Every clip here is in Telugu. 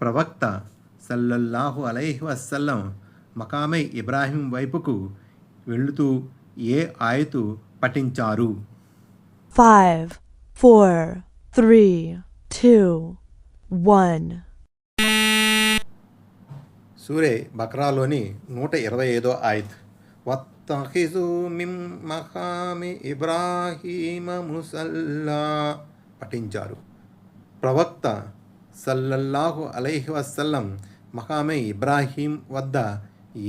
ప్రవక్త సల్లల్లాహు అలైహి వసల్లం మకామై ఇబ్రాహీం వైపుకు వెళుతూ ఏ ఆయతు పఠించారు? Five, four, three, two, one. సూరే బక్రాలోని నూట ఇరవై ఐదో ఆయత్. వత్తఖిజు మిం మఖామి ఇబ్రాహీమ ముసల్లా పఠించారు. ప్రవక్త సల్లల్లాహు అలైహి వసల్లం మఖామే ఇబ్రాహీం వద్ద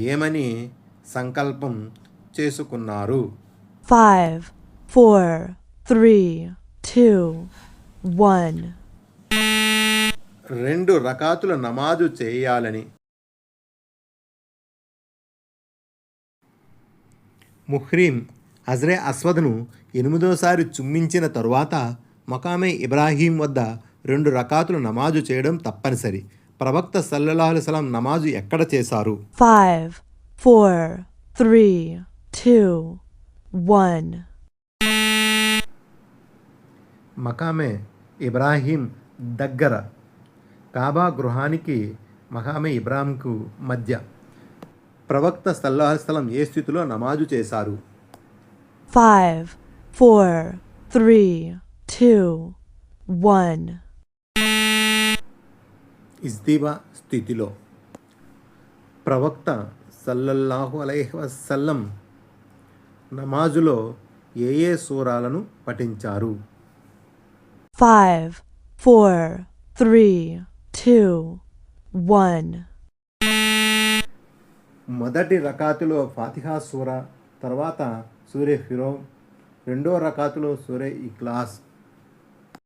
ఏమని సంకల్పం చేసుకున్నారు Five, four, three, two, one. రెండు రకాతుల నమాజు చేయాలని ముహ్రీం హజ్రే అస్వద్ను ఎనిమిదోసారి చుమ్మించిన తరువాత మకామే ఇబ్రాహీం వద్ద రెండు రకాతుల నమాజు చేయడం తప్పనిసరి. ప్రవక్త సల్లల్లాహు సలాం నమాజు ఎక్కడ చేశారు? Five, four, three, two, one. మకామే ఇబ్రాహీం దగ్గర. కాబా గృహానికి మకామే ఇబ్రాహింకు మధ్య. ప్రవక్త సల్లాహస్థలం ఏ స్థితిలో నమాజు చేశారు? Five, four, three, two, one. ఇజ్దిబా స్థితిలో. ప్రవక్త సల్లల్లాహు అలైహి వసల్లం నమాజులో ఏ ఏ సూరాలను పఠించారు? Five, four, three, two, one. మొదటి రకాతులో ఫాతిహా సూర తర్వాత సూర్య ఫిరో రెండో రకాతులో సూర్య ఇక్లాస్